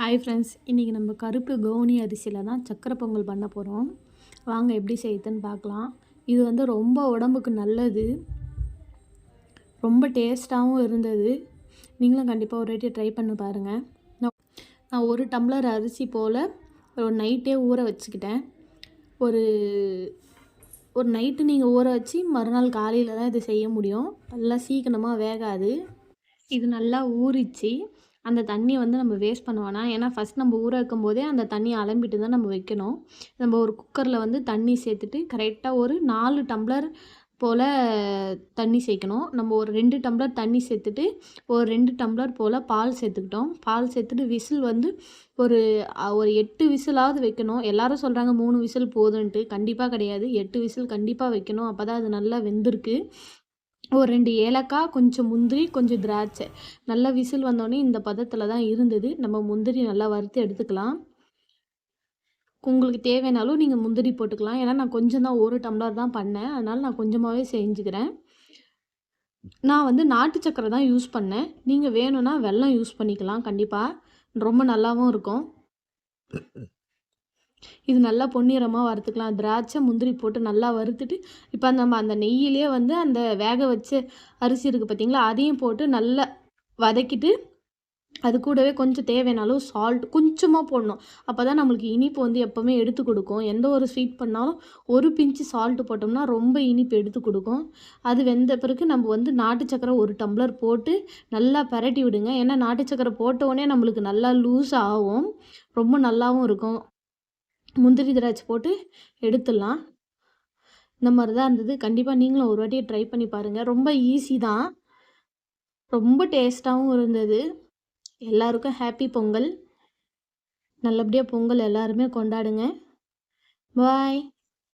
Hi friends இன்றைக்கி நம்ம கருப்பு கவுனி அரிசியில் தான் சக்கரை பொங்கல் பண்ண போகிறோம் வாங்க எப்படி செய்யுதுன்னு பார்க்கலாம். இது வந்து ரொம்ப உடம்புக்கு நல்லது. ரொம்ப டேஸ்ட்டாகவும் இருந்தது. நீங்களும் கண்டிப்பாக ஒரு வாட்டி ட்ரை பண்ணி பாருங்கள் நான் நான் ஒரு டம்ளர் அரிசி போல் ஒரு நைட்டே ஊற வச்சுக்கிட்டேன். ஒரு ஒரு நைட்டு நீங்கள் ஊற வச்சு மறுநாள் காலையில் தான் இது செய்ய முடியும். நல்லா சீக்கிரமாக வேகாது. இது நல்லா ஊறிச்சு. அந்த தண்ணியை வந்து நம்ம வேஸ்ட் பண்ண வேணாம் ஏன்னா ஃபஸ்ட் நம்ம ஊற வைக்கும் போதே அந்த தண்ணியை அலம்பிட்டு தான் நம்ம வைக்கணும். நம்ம ஒரு குக்கரில் வந்து தண்ணி சேர்த்துட்டு கரெக்டாக ஒரு நாலு டம்ளர் போல் தண்ணி சேர்க்கணும். நம்ம ஒரு ரெண்டு டம்ளர் தண்ணி சேர்த்துட்டு ஒரு ரெண்டு டம்ளர் போல் பால் சேர்த்துக்கிட்டோம். பால் சேர்த்துட்டு விசில் வந்து ஒரு ஒரு எட்டு விசிலாவது வைக்கணும். எல்லாரும் சொல்கிறாங்க மூணு விசில் போதுன்ட்டு. கண்டிப்பாக கிடையாது. எட்டு விசில் கண்டிப்பாக வைக்கணும். அப்போ தான் அது நல்லா வெந்திருக்கு. ஒரு ரெண்டு ஏலக்காய் கொஞ்சம் முந்திரி கொஞ்சம் திராட்சை. நல்லா விசில் வந்தோடனே இந்த பதத்தில் தான் இருந்தது. நம்ம முந்திரி நல்லா வறுத்து எடுத்துக்கலாம். உங்களுக்கு தேவைனாலும் நீங்கள் முந்திரி போட்டுக்கலாம். ஏன்னா நான் கொஞ்சம் தான் ஒரு டம்ளர் தான் பண்ணேன். அதனால் நான் கொஞ்சமாகவே செஞ்சுக்கிறேன். நான் வந்து நாட்டு சக்கரை தான் யூஸ் பண்ணேன். நீங்கள் வேணும்னா வெல்லம் யூஸ் பண்ணிக்கலாம். கண்டிப்பாக ரொம்ப நல்லாவும் இருக்கும். இது நல்லா பொன்னிறமாக வறுத்துக்கலாம். திராட்சை முந்திரி போட்டு நல்லா வறுத்துட்டு இப்போ நம்ம அந்த நெய்யிலே வந்து அந்த வேக வச்ச அரிசி இருக்குது பார்த்திங்களா அதையும் போட்டு நல்லா வதக்கிட்டு அது கூடவே கொஞ்சம் தேவையான அளவு சால்ட் கொஞ்சமாக போடணும். அப்போ தான் நம்மளுக்கு இனிப்பு வந்து எப்போவுமே எடுத்து கொடுக்கும். எந்த ஒரு ஸ்வீட் பண்ணாலும் ஒரு பிஞ்சு சால்ட்டு போட்டோம்னா ரொம்ப இனிப்பு எடுத்து கொடுக்கும். அது வெந்த பிறகு நம்ம வந்து நாட்டு சக்கரை ஒரு டம்ளர் போட்டு நல்லா பரட்டி விடுங்க. ஏன்னா நாட்டு சக்கரை போட்டவுடனே நம்மளுக்கு நல்லா லூஸ் ஆகும். ரொம்ப நல்லாவும் இருக்கும். முந்திரி திராட்சை போட்டு எடுத்துடலாம். இந்த மாதிரி தான் இருந்தது. கண்டிப்பாக நீங்களும் ஒரு வாட்டியை ட்ரை பண்ணி பாருங்கள் ரொம்ப ஈஸி தான். ரொம்ப டேஸ்ட்டாகவும் இருந்தது. எல்லாருக்கும் ஹாப்பி பொங்கல். நல்லபடியாக பொங்கல் எல்லாருமே கொண்டாடுங்க. பாய்